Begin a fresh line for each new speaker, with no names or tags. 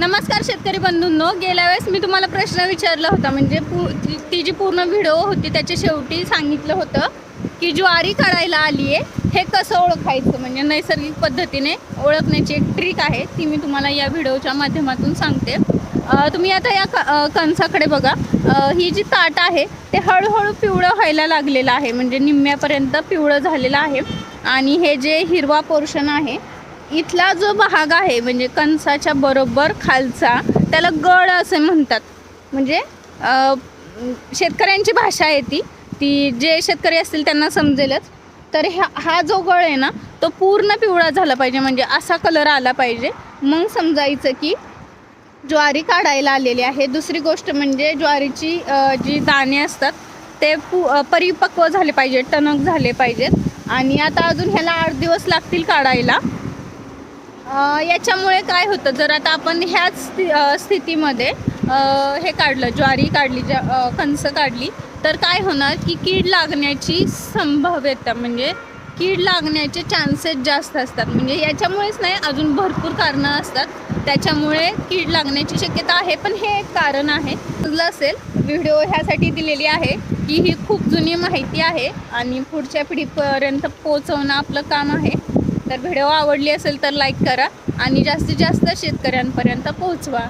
नमस्कार शेतकरी बंधूंनो गेल्या वेळेस मी तुम्हाला प्रश्न विचारला होता. म्हणजे पू ती- ती जी पूर्ण व्हिडिओ होती त्याच्या शेवटी सांगितलं होतं की ज्वारी काढायला आली आहे हे कसं ओळखायचं? म्हणजे नैसर्गिक पद्धतीने ओळखण्याची एक ट्रिक आहे ती मी तुम्हाला या व्हिडिओच्या माध्यमातून सांगते. तुम्ही आता या क कणसाकडे बघा. ही जी ताट आहे ते हळूहळू पिवळं व्हायला लागलेलं आहे. म्हणजे निम्म्यापर्यंत पिवळं झालेलं आहे. आणि हे जे हिरवा पोर्शन आहे इथला जो भाग आहे म्हणजे कणसाच्या बरोबर खालचा त्याला गळ असे म्हणतात. म्हणजे शेतकऱ्यांची भाषा आहे ती. ती जे शेतकरी असतील त्यांना समजेलच. तर ह्या हा जो गळ आहे ना तो पूर्ण पिवळा झाला पाहिजे. म्हणजे असा कलर आला पाहिजे. मग समजायचं की ज्वारी काढायला आलेली आहे. दुसरी गोष्ट म्हणजे ज्वारीची जी दाणे असतात ते पु परिपक्व झाले पाहिजेत टणक झाले पाहिजेत. आणि आता अजून ह्याला आठ दिवस लागतील काढायला. याच्यामुळे काय होतं जर आता आपण ह्याच स्थि स्थितीमध्ये हे काढलं ज्वारी काढली ज्या कणसं काढली तर काय होणार की कीड लागण्याची संभाव्यता म्हणजे कीड लागण्याचे चान्सेस जास्त असतात. म्हणजे याच्यामुळेच नाही अजून भरपूर कारणं असतात. त्याच्यामुळे कीड लागण्याची शक्यता आहे पण हे एक कारण आहे. समजलं असेल व्हिडिओ ह्यासाठी दिलेली आहे की ही खूप जुनी माहिती आहे आणि पुढच्या पिढीपर्यंत पोहोचवणं आपलं काम आहे. तर व्हिडिओ आवडली असेल तर लाईक करा आणि जास्तीत जास्त शेतकऱ्यांपर्यंत पोहोचवा.